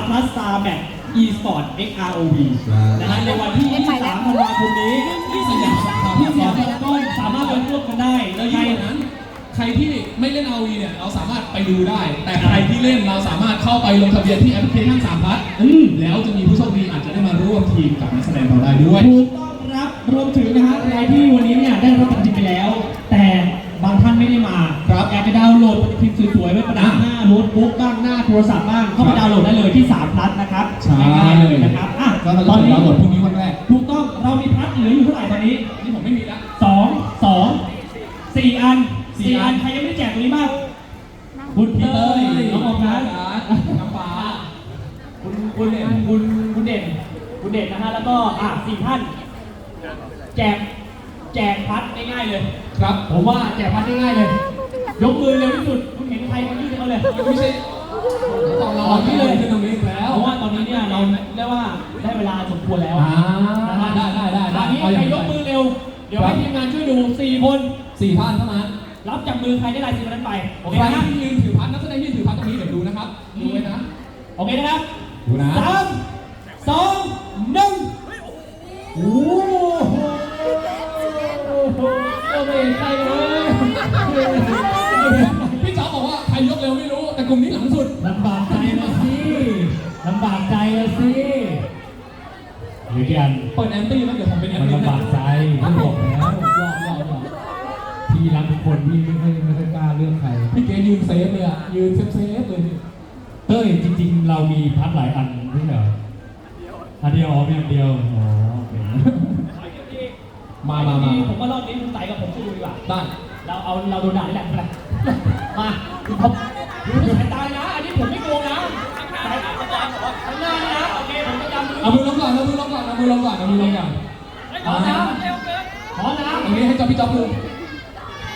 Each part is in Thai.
3 plus star match e-sport XROV นะฮะในวันที่ 23 ธันวาคมนี้ที่สยามที่สยามพารากอนสามารถไปร่วมกันได้แล้วใครยิ่งกว่านั้น ใครที่ไม่เล่น RV เนี่ยเราสามารถไปดูได้ แต่ใครที่เล่นเราสามารถเข้าไปลงทะเบียนที่แอปพลิเคชันสามพัทอืมแล้วจะมีผู้โชคดีอาจจะได้มาร่วมทีมกับนักแสดงเราได้ด้วยถูกต้องครับรวมถึงนะฮะใครที่วันนี้เนี่ยได้รับปฏิทินไปแล้ว แต่ บางท่านไม่ได้มาครับอยากจะดาวน์โหลดปฏิทินสวยๆไว้ประดับหน้าโน้ตบุ๊กบ้างหน้าโทรศัพท์บ้างเข้าไปดาวน์โหลดได้เลยที่3 plus นะครับใช่ ง่ายๆเลยนะครับอะก็เราตจะอนนี้ดาวน์โหลดพรุ่งนี้วันแรกถูกต้องเรามีพลัสเหลืออยู่เท่าไหร่ตอนนี้นี่ผมไม่มีละ สองสองสี่อันสี่สี่อัอันน ใครยังไม่ได้แจกตรงนี้บ้างคุณพีเตอร์น้องออมนะน้ำฟ้า คุณคุณคุณคุณเด่นคุณเด่นนะฮะแล้วก็อะสี่ท่าน แจกแจกพัดง่ายๆเลย ครับ ผมว่าแจกพัดง่ายๆเลย ยกมือเร็วที่สุด คุณเห็นใครคนนี้เอาเลยไม่ใช่ตอนเราอ่อนที่เลยขึ้นตรงนี้แล้ว เพราะว่าตอนนี้เนี่ยเราเรียกว่าได้เวลาสมควรแล้วอ่าได้ได้ได้ได้ตอนนี้เอาอใครย่างยกมือเร็ว เดี๋ยวให้ทีมงานช่วยดูสี่คนสี่ท่านเท่านั้น รับจากมือใครได้ลายสีคนนั้นไปโอเคใครนะที่ยืนถือพัดนักแสดงที่ยืนถือพัดตรงนี้เดี๋ยวดูนะครับ ดูไว้นะ โอเคนะครับ ดูนะสามสองหนึ่งโอ้ ยกเร็วไม่รู้ แต่กลุ่มนี้หลังสุดลำบากใจละสิลำบากใจละสิหรือกันเปิดแอนตี้แล้วเดี๋ยวผมเป็นแอนมันตี้ลำบากใจผมบอกแล้วยอดยอดยอดพี่รักทุกคนพี่ไม่ค่อยไม่ค่อยกล้าเลือกใคร พี่เกยืนเซฟเลยอะยืนเซฟเซฟเลยเต้ยจริง ๆ เรามีพัดหลายอันไม่ใช่เหรออันเดียวอ๋อมีอันเดียวอ๋อโอเคมามามาผมว่ารอบนี้คุณไต่กับผมช่วยดูดีกว่าได้ เราเอาเราโดนด่านี่แหละไป มาดูที่สายตานะอันนี้ผมไม่โกงนะสายตาข้างหน้านี่นะโอเคผมพยายามดูเอามือลงก่อนเอามือลงก่อนเอามือลงก่อนเอามือลงก่อนพร้อมนะพร้อมนะตรงนี้ให้จ๊อบพี่จ๊อบดู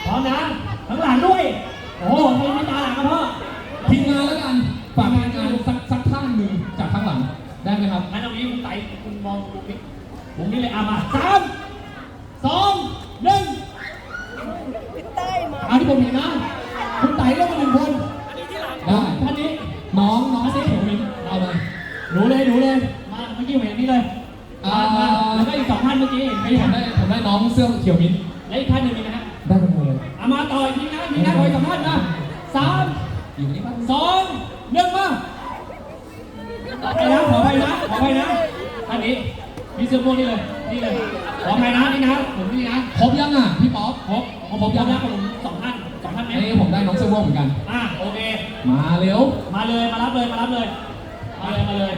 พร้อมนะข้างหลังด้วย โอ้โหใครไม่ตาหลังนะพ่อทีมงานแล้วกันฝากงานงานสักสักท่านหนึ่งจากข้างหลังได้ไหมครับงั้นตรงนี้คุณไต่คุณมองดูนี่ผมนี่เลยอะมาสามสองหนึ่งเอาที่ผมเห็นนะ หนูเลยหนูเลย มาเมื่อกี้เห็นนี่เลยอ่ามามาแล้วก็อีกสองท่านเมื่อกี้เห็นไหมนี่ผมได้ผมได้น้องเสื้อเขียวมิ้นท์และอีกท่านหนึ่งมีนะฮะได้กันหมดเลยเอามาต่ออีกทีนะมีนะขออีกสองท่านนะสามอยู่นี่ป่ะสองหนึ่งมาขอไปนะขอไปนะขอไปนะท่านนี้มีเสื้อม่วงนี่เลยนี่เลยขอไปนะนี่นะผมนี่นะครบยังอะพี่ป๊อปครบของผมยอมรับของผมสองท่านสองท่านไหมนี่ผมได้น้องเสื้อม่วงเหมือนกันอะโอเคมาเร็วมาเลยมารับเลยมารับเลย มาเลยมาเลย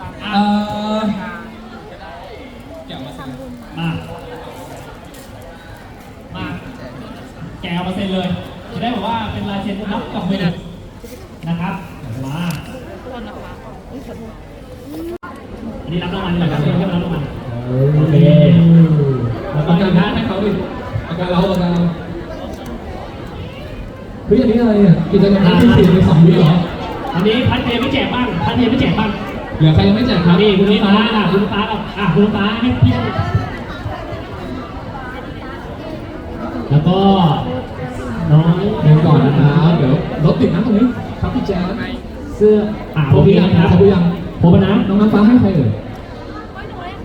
อะเอ่อเกี่ยวมาสิมา มา แกเอามาเซ็นเลย จะได้บอกว่าเป็นลายเซ็นรับกับมือนะครับ มาอันนี้รับรางวัลนี่แหละครับเรียกว่ารับรางวัลโอเคแล้วก็ประอีกันกนะนะให้เขาดิประกันเราประกันเราเฮ้ยอันนี้อะไรอะกิจกรรมที่สี่ในสองวิเหรอ อันนี้พันเทไม่แจกบ้าง พันเทไม่แจกบ้างเหลือใครยังไม่แจกครับนี่คุณนี่ฟ้าอะคุณฟ้าอะอะคุณฟ้าให้พี่แล้วก็น้องเดี๋ยวก่อนนะครับเดี๋ยวรถติดนะตรงนี้ครับพี่แจ๊คเสื้ออ่าครบหรือยังนะครบหรือยังผมนะน้องน้ำฟ้าให้ใครเอ่ย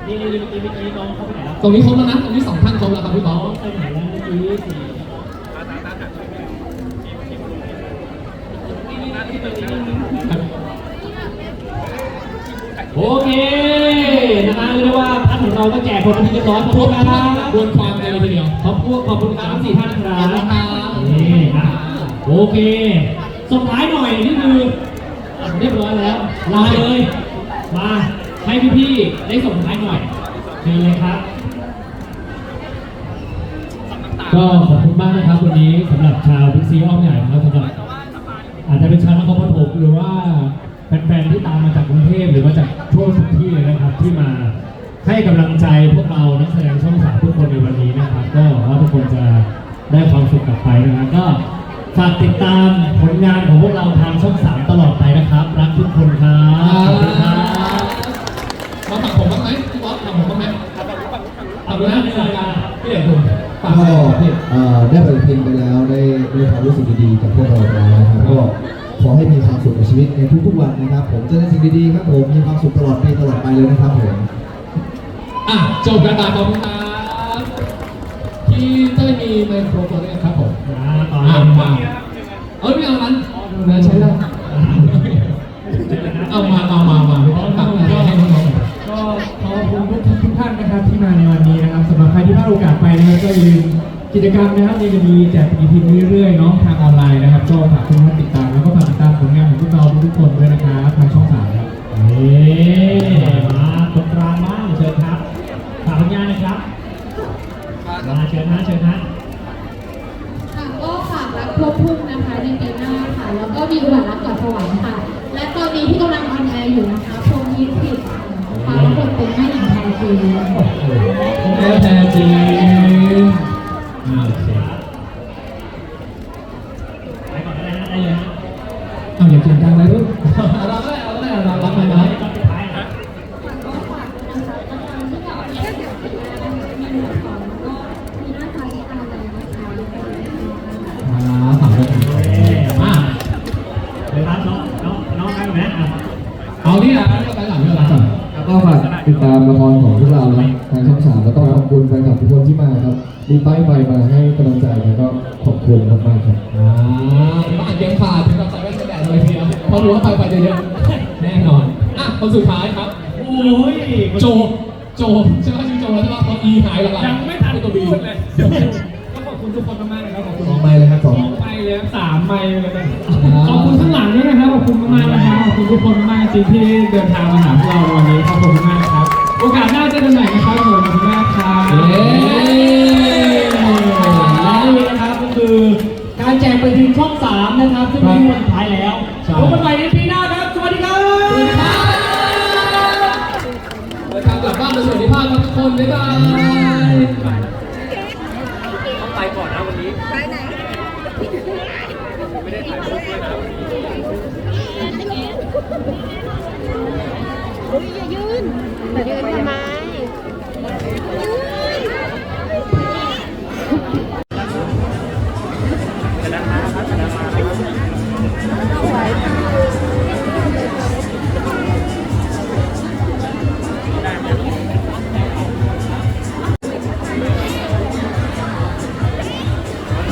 นี่นี่เมื่อกี้เมื่อกี้น้องเขาไปไหนแล้วตรงนี้ครบแล้วนะตรงนี้สองท่านครบแล้วครับพี่น้ป๊อองปไปไหนแล้วเมื่อกี้สี่ โอเคนะฮะเรียกได้ว่าพัดของเราก็แจกคนละทีเรียบร้อยขอบคุณครับบวนความเร็วทีเดียวขอบคุณขอบคุณครับทั้งสี่ท่านครัขอบคุณบครับนี่นะโอเคส่งท้ายหน่อยนี่คืออะเรียบร้อยแล้วลาเลยมาให้พี่ๆได้ส่งท้ายหน่อยเชิญเลยครับ ก็ขอบคุณมากนะครับวันนี้สำหรับชาวพิกซีอ้อมใหญ่นะครับสำหรับ อาจจะเป็นชาวนครปฐมหรือว่าแฟนๆที่ตามมาจากกรุงเทพหรือมาจากทั่วทุกที่เลยนะครับที่มาให้กำลังใจพวกเรานักแสดงช่องสามทุกคนในวันนี้นะครับ ก็หวังว่าทุกคนจะได้ความสุขกลับไปนะครับก็ฝากติดตามผลงานของพวกเราทางช่องสามตลอดไปนะครับ รักทุกคนครับขอบคุณครับมาฝากผมบ้างไหมพี่ป๊อปฝากผมบ้างไหมขอบคุณนะในรายการพี่เด่นคุณฝากก็อะไรพี่เอ่อได้ปฏิทินไปแล้วได้ได้ความรู้สึกดีๆจากพวกเราแล้วนะครับก็ ขอให้มีความสุขในชีวิตวิตในทุกๆวันนะครับ ผมเจอในสิ่งดีๆครับผมมีความสุขตลอดปีตลอดไปเลยนะครับผมอะจบกันตาขอบคุณครับพี่เต้ยมีไมโครโฟนไหมครับผมอ่าต่ออะเลยมาเออไม่เอานั้นนะใช้ได้เอามาเอามามาไม่ต้องตัดให้ให้น้องๆหน่อยก็ขอบคุณทุกทุกท่านนะครับที่มาในวันนี้นะครับสำหรับใครที่พลาดโอกาสไปนะครับก็อย่าลืมกิจกรรมนะครับยังจะมีแจกปฏิทินเรื่อยๆเนาะทางออนไลน์นะครับ ก็ฝากทุกท่านติดตามแล้วก็ฝากติดตามผลงานของพวกเราทุกๆคนด้วยนะครับทางช่องสามครับนี่มาตรงกลางบ้างเชิญครับฝากผลงานนะครับ มาเชิญนะเชิญนะค่ะก็ฝากรักทั่วทุ่งนะคะในปีหน้าค่ะ แล้วก็มีอุบัติรักกับสวรรค์ค่ะ และตอนนี้ที่กำลังออนแอร์อยู่นะคะพรหมลิขิตค่ะรับบทเป็นแม่หญิงไทยจีนแม่แพรจีนอ่าโอเค เอานี่นะเอาไปหลังเรื่องก่อนแล้วก็ฝากติดตามละครของพวกเรานะทางช่องสามแล้วก็ขอบคุณแฟนคลับทุกคนที่มาครับมีป้ายไฟมาให้กำลังใจแล้วก็ขอบคุณมากๆครับอ่าต้องอ่านเกมขาดถึงกับใส่แว่นกันแดดเลยทีเดียวเพราะรู้ว่าไปไปเยอะๆแน่นอนอะคนสุดท้ายครับโอ้ยโจโจใช่ไหมชื่อโจแล้วใช่ไหมพออีหายหลังๆยังไม่ทันเป็นตัวบีพูดเลยก็ขอบคุณทุกคนมากๆนะครับขอบคุณ สองไมค์เลยครับสสอองงไมค์ เลยสามไมค์เลยนะขอบคุณข้างหลังด้วยนะครับขอบคุณมากๆนะครับขอบคุณทุกคนมากจริงที่เดินทางมาหาพวกเราวันนี้ขอบคุณมาก ยืนทำไม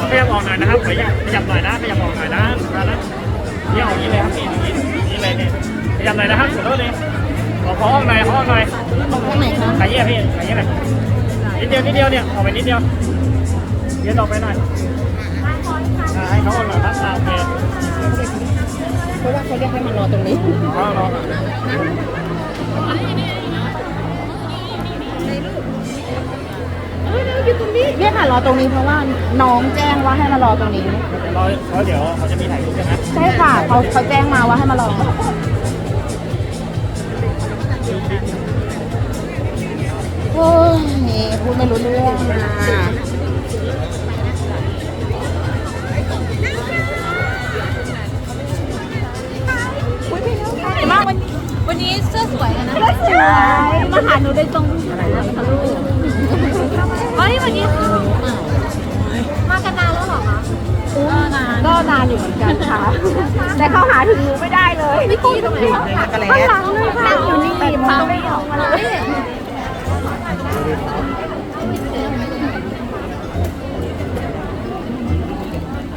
ขยับออกหน่อยนะครับขยับขยับหน่อยนะขยับออกหน่อย ขยับหน่อยนะครับขอโทษเลยขอขอออกหน่อยขอออกหน่อยตรงไหนคะขยับพี่ขยับหน่อยนิดเดียวนิดเดียวเนี่ยออกไปนิดเดียวเยืนออไปหน่อยอ่าให้เขาออหน่อยครับอ่าโอเคเพราะว่าเขาเรียกให้มารอตรงนี้รอรอเนี่ยค่ะรอตรงนี้เพราะว่าน้องแจ้งว่าให้มารอตรงนี้รอรอเดี๋ยวเขาจะมีถ่ายรูปใช่ไหมใช่ค่ะเขาเขาแจ้งมาว่าให้มารอ โอ้ยพูดไม่รู้เรื่องนะเห็นมากวันนี้วันนี้เสื้อสวยกันนะสวยมาหาหนูได้ตรงไหนนะคะลูกเฮ้ยวันนี้ อยู่เหมือนกันค่ะ แต่เข้าหาถึงหนูไม่ได้เลยไม่กี้ตรงไหนข้างหลังข้างหลังเลยค่ะอยู่นี่มาไม่ออกมาเลย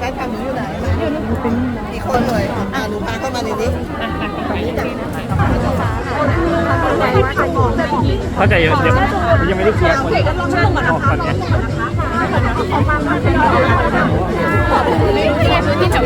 การทำหนูอยู่ไหนอีกคนเลยอ่าหนูพาเข้ามาในนี้เข้าใจเยอะเดี๋ยวยังไม่ได้เคลียร์คนออกก่อนเนี่ย ที่แถว